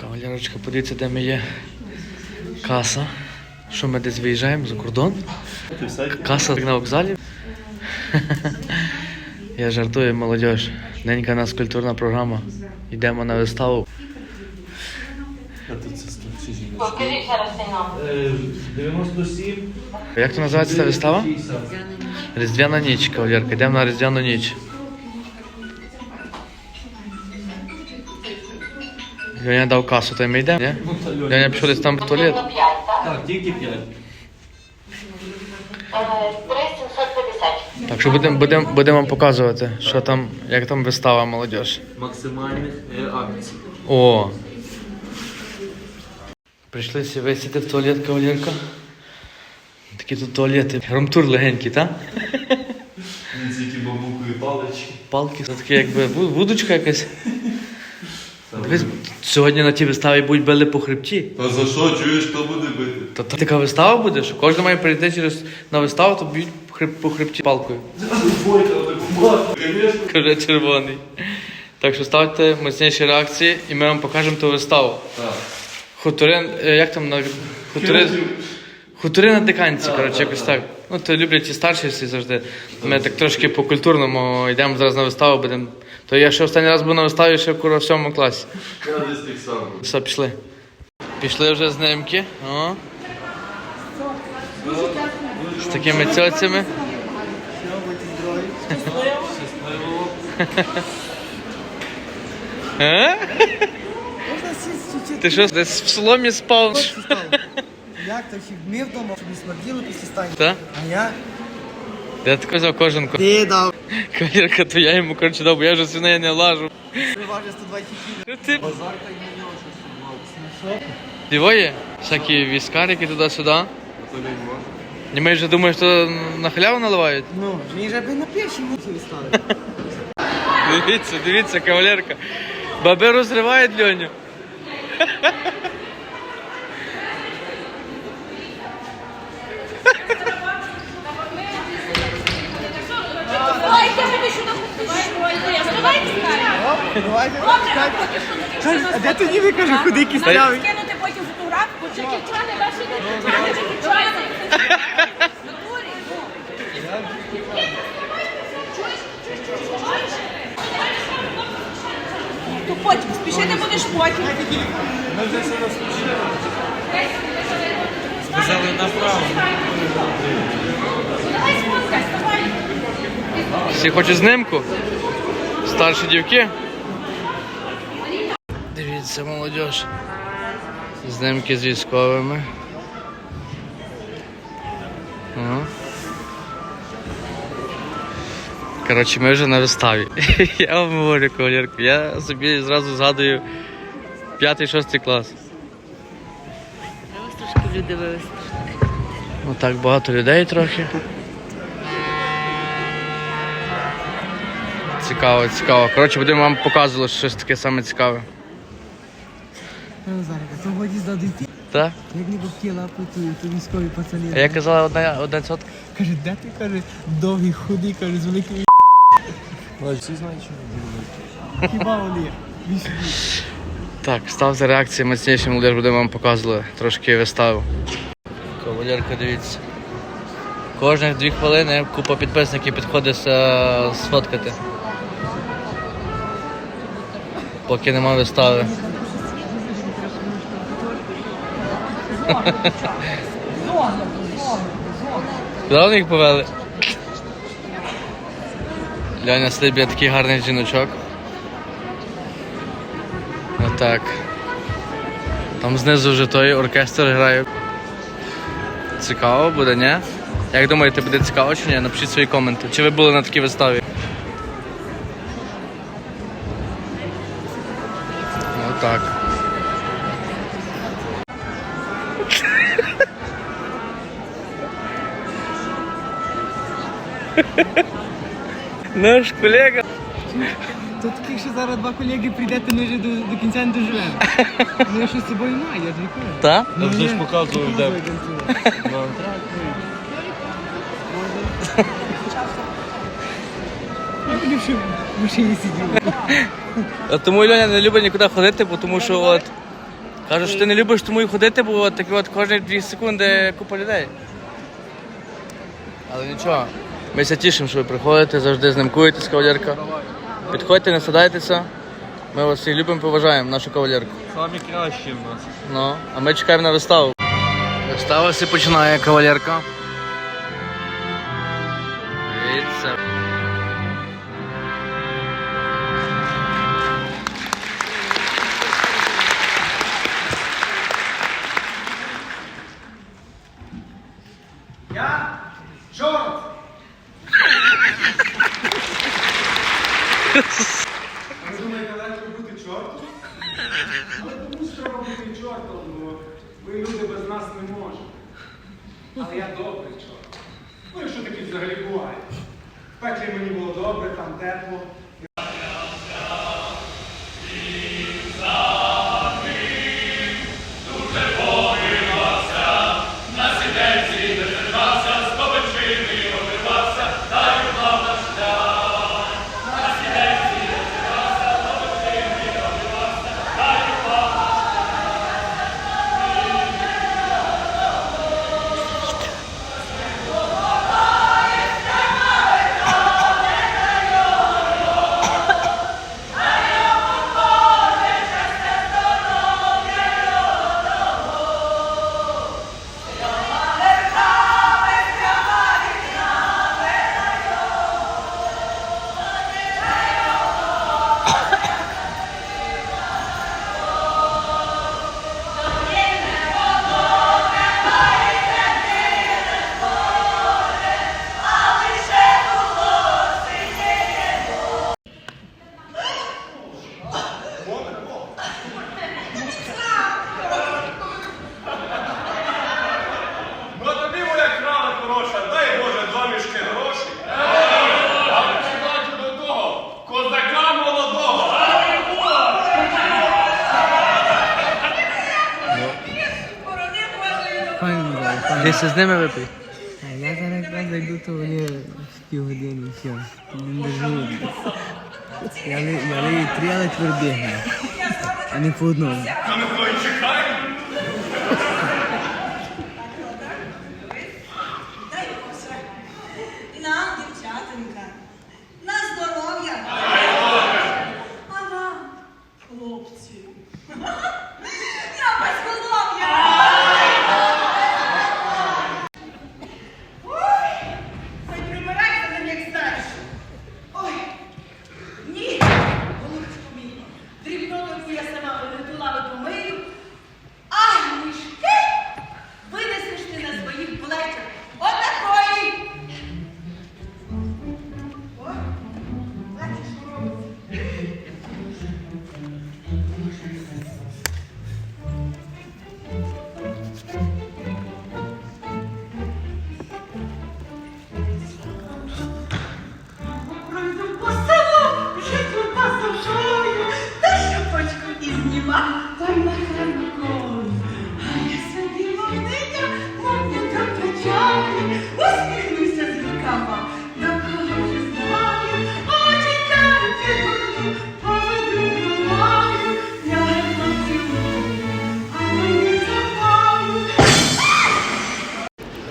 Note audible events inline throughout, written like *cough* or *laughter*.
Кавалерочка, подивіться, де ми є. Каса. Що ми десь виїжджаємо за кордон? Каса на вокзалі. *laughs* Я жартую, молодь. Ненька у нас культурна програма. Йдемо на виставу. Покажіть зараз цей номер. 97. Як то називається ця вистава? Різдвяна ніч, кавалерка. Йдемо на Різдвяну ніч. Льоня дав касу, то й ми йдемо, ні? Льоня пішов десь там в туалет. Так? Тільки 5. Е, 3750. Так що будемо будем, будем вам показувати, що там, як там вистава молодіж. Максимальних е, акцій. О! Прийшли всі висіти в туалет, кавалерка. Такі тут туалети. Ромтур легенький, так? Тільки бамбукові палички. Палки, це таке якби вудочка якась. Дивись, сьогодні на тій виставі будуть били по хребті. Та за що чуєш, хто буде бити? Та, та така вистава буде, що кожен має прийти через на виставу, то б'ють по, хреб, по хребті палкою. Каже червоний. Так що ставте мощніші реакції і ми вам покажемо ту виставу. Так. Хуторин, е, як там на хутори, хутори на диканці, коротше, якось так. Ну, то люблять ті старші всі завжди. Ми так трошки по культурному йдемо зараз на виставу, будемо. То я ще останній раз був на виставі ще кура в сьомому класі. Я десь так само. Все, пішли. Пішли вже з немки. О. З такими цьоцями. Е? Ти що, десь в соломі спав? Як то хі ми вдома, щоб не смерділо після стані? Та? А я? Я так взяв кожанку. Ти дав. Кавірка, то я йому коротше дав, бо я вже з неї не лажу. Приважив 120 кг. Ти... Дівоє? Всякі віскарики туди-сюди. І ми вже думаєш, що на халяву наливають? Ну, мені ж аби на першій муці стали. Дивіться, дивіться, кавалерка. Баби розривають Льоню. Давайте мені сюди купити. Давайте Давайте. Каже, а де тоді ви каже, куди кістрявий? скинути потім фотографію. Натурі, ну. Чуєш? Чуєш, чуєш, чуєш? То потім, спішити будеш потім. Сказали направо. Давай сфоткай, давай. Всі хочуть знимку? Старші дівки? Дивіться, молодь. Знимки з військовими. Ага. Коротше, ми вже на виставі. *laughs* Я вам говорю, кавалерку, я собі зразу згадую 5-6 клас. Трошки люди вивезли. Ну так багато людей трохи. Цікаво, цікаво. Коротше, будемо вам показувати щось таке саме цікаве. Сьогодні здадуть. Так? Як не бабки лапають, то військові пацани. А я казала одна, одна сотка. Каже, де ти, каже, довгий, худий, каже, з великими Всі знають, що Хіба вони? Так, ставте реакції міцніші, молодіж, будемо вам показувати трошки виставу. Кавалерка, дивіться. Кожних дві хвилини купа підписників підходить сфоткати. Поки нема вистави. Куди їх повели? Ляня сидить біля такий гарний жіночок. Отак. Там знизу вже той оркестр грає. Цікаво буде, ні? Як думаєте, буде цікаво чи ні? Напишіть свої коменти. Чи ви були на такій виставі? Отак. Наш колега. То таких ще зараз два колеги прийдете, ми вже до, до кінця не доживемо. Ну я щось з собою маю, я ж не кажу. Та? Ну, вже ж показував, де. Я в машині. От Тому Льоня не любить нікуди ходити, бо тому що от Кажуть, що ти не любиш тому і ходити, бо от такі от кожні дві секунди купа людей. Але нічого. Ми все тішимо, що ви приходите, завжди знімкуєтесь, кавалерка. Підходьте, не садайтеся. Ми вас всі любимо, поважаємо, нашу кавалерку. Самі кращі в нас. Ну, а ми чекаємо на виставу. Вистава все починає, кавалерка. Дивіться. Взагалі буває. В пеклі мені було добре, там тепло. Файно. Десь з ними випий. А я зараз якраз зайду, то вони в півгодини все. Не доживуть. Я, ли, я лию три, але твердих. А не по одному. Та не той чекай.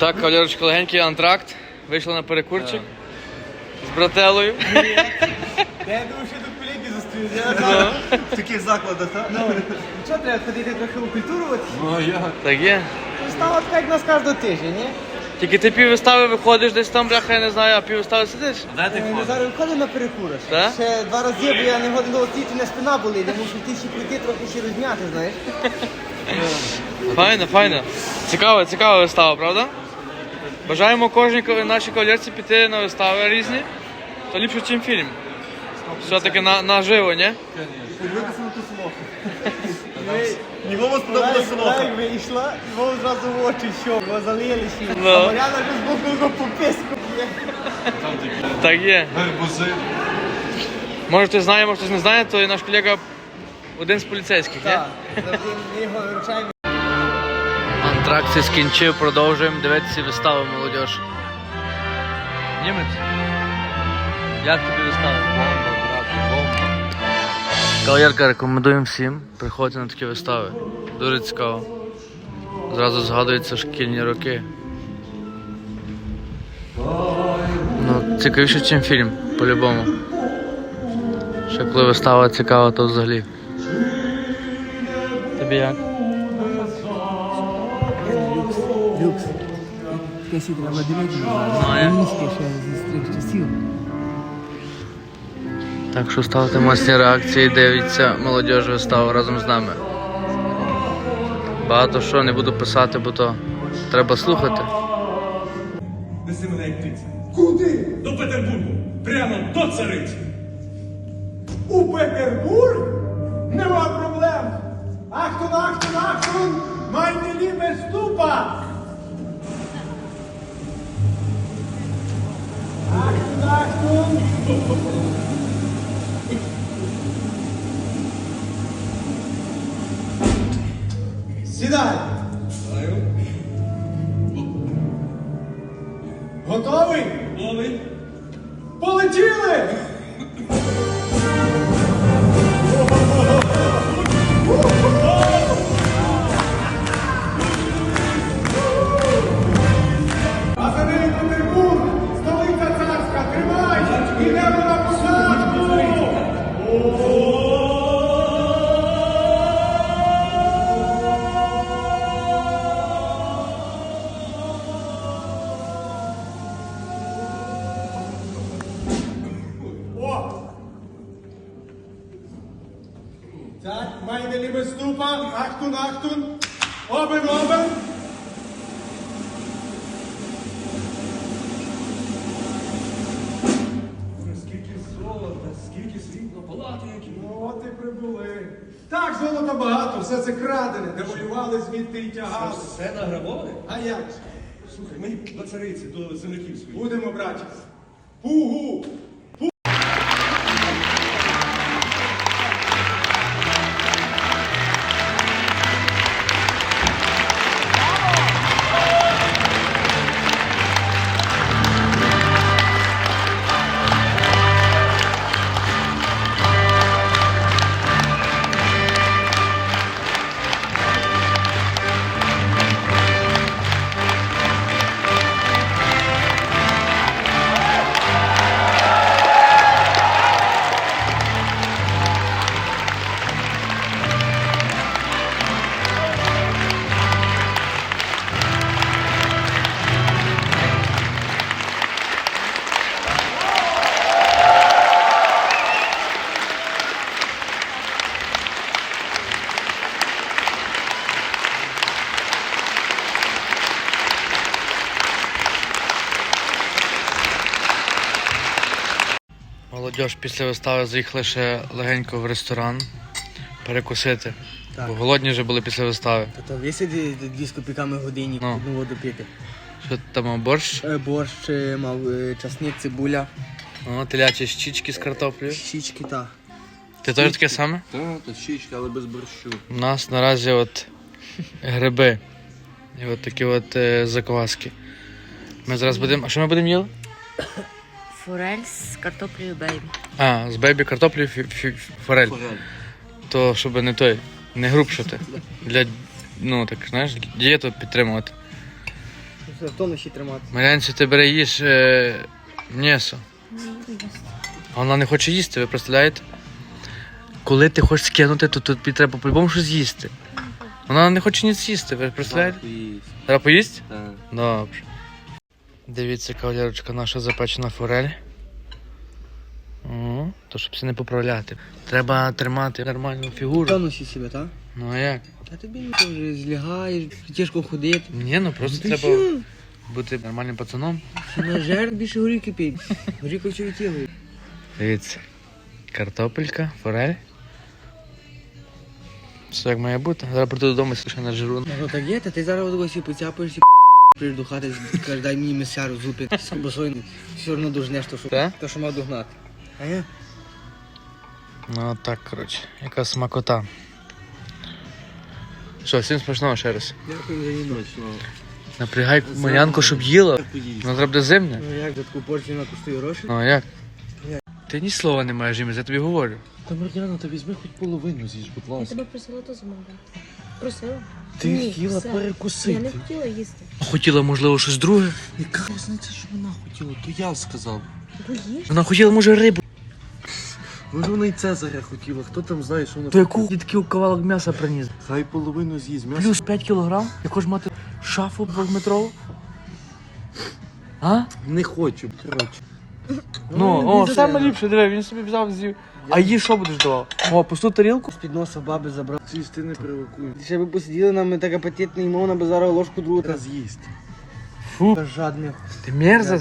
Так, кавалерочка, легенький антракт. Вийшла на перекурчик з брателою. Я думаю, що тут колеги зустрінуть. В таких закладах, так? Ну, що треба ходити трохи у культуру? От, Ну я. Так є. Стало така, як нас кожного тижня, ні? Тільки ти пів вистави виходиш десь там, бляха, я не знаю, а пів вистави сидиш. Де ти Ми ходиш? зараз виходимо на перекур. ще. Так? Ще два рази, бо я не годин голотіти, не спина болить, я мушу йти ще прийти, трохи ще розм'яти, знаєш. Файно, файно. Цікава, цікава вистава, правда? Бажаємо кожній ко- нашій кавалерці піти на вистави різні. То ліпше, ніж фільм. Все-таки на, наживо, ні? Подивитися на ту село. Нікому сподобалося село. Як вийшла, його зразу в очі, що, бо залили ще. Ну. А Мар'яна вже з боку його по писку б'є. Так є. Гарбузи. Може хтось знає, може хтось не знає, то і наш колега один з поліцейських, ні? Так, ми його виручаємо. Антракції скінчив, продовжуємо дивитися виставу, молодіж. Німець? Як тобі вистава? Бомба, брат, бомба. Кавалерка рекомендуємо всім приходити на такі вистави. Дуже цікаво. Зразу згадуються шкільні роки. Ну, цікавіше, ніж фільм, по-любому. Ще коли вистава цікава, то взагалі. Тобі як? Таке треба дивитися. А ще зі старих часів. Так що ставте моцні реакції, дивіться молодіж виставу разом з нами. Багато що не буду писати, бо то треба слухати. Неси мене як птиця. Куди? До Петербургу. Прямо до цариці. У Петербург? Нема проблем. Ахтун, ахтун, ахтун, meine liebe Stupa. Ахтун, ахтун. Сідай. Готовий? Готовий? Полетіли! Так, meine liebe Stupa, Achtung, Achtung, oben, oben. Скільки золота, скільки срібла, палати які. Ну, от і прибули. Так, золота багато, все це крадене, девалювали звідти і тягали. Все награбоване? А як же? Слухай, ми до цариці, до земляків своїх. Будемо, браті. Пугу! Молодіж після вистави заїхали ще легенько в ресторан перекусити. Так. Бо голодні вже були після вистави. Та то висади дві з копійками годині, Ну. одну воду пити. Що там борщ? Е, Борщ е, мав е, часник, цибуля, О, телячі щічки з картоплею. щічки та. Ти теж таке саме? Так, то щічка, але без борщу. У нас наразі от гриби. І от такі от е, закваски. Ми зараз будемо. А що ми будемо їли? Форель з картоплею бейбі. А, з бейбі картоплі фі, фі, форель. То щоб не той, не грубшати. Для, ну так, знаєш, дієту підтримувати. Все, в тонусі тримати. Марянці, ти бере їж е, м'ясо. А вона не хоче їсти, ви представляєте? Коли ти хочеш скинути, то тобі треба по-любому щось їсти. Вона не хоче ніц їсти, ви представляєте? Треба поїсти? Так. Добре. Дивіться, кавалерочка, наша запечена форель. О, то щоб все не поправляти. Треба тримати нормальну фігуру. тонусі себе, так? Ну а як? А тобі не вже злягаєш, тяжко ходити. Ні, ну просто Ти треба що? бути нормальним пацаном. На жер більше горіки пій. Горіку чи відтягує. Дивіться. Картопелька, форель. Все як має бути. Зараз прийду додому ще на жиру. Ну так є, та ти зараз ось поцяпаєш і прийдеш до хати, кажеш, дай мені месяру зупи з колбасою. Все одно дожнеш, то що, Так? то, що мав догнати. А я? Ну так, коротше, яка смакота. Що, всім смачного ще раз. Дякую за війну. Напрягай манянку, щоб їла. Ну треба буде зимне. Ну як за таку порцію вона коштує гроші? Ну а як? Ти ні слова не маєш їм, я тобі говорю. Та Мар'яна, та візьми хоч половину з'їж, будь Я тебе просила то замовити. Просила. Ти Ні, хотіла все. перекусити. Я не хотіла їсти. Хотіла, можливо, щось друге. Яка різниця, що вона хотіла, то я сказав. Ну їж. Вона хотіла, може, рибу. Може вона і Цезаря хотіла, хто там знає, що вона То яку такий кавалок м'яса приніс? Хай половину з'їсть м'ясо. Плюс 5 кілограм? Яку ж мати шафу двохметрову? А? Не хочу, коротше. Ну, о, саме ліпше, диви, він собі взяв з'їв. А їй що будеш давав? О, пусту тарілку? З-під носа баби забрав. Ці ти не провокуй. Ще би посиділи нам так апетитно, і мовна би зараз ложку другу Та та з'їсть. Фу. жадних. Ти мерза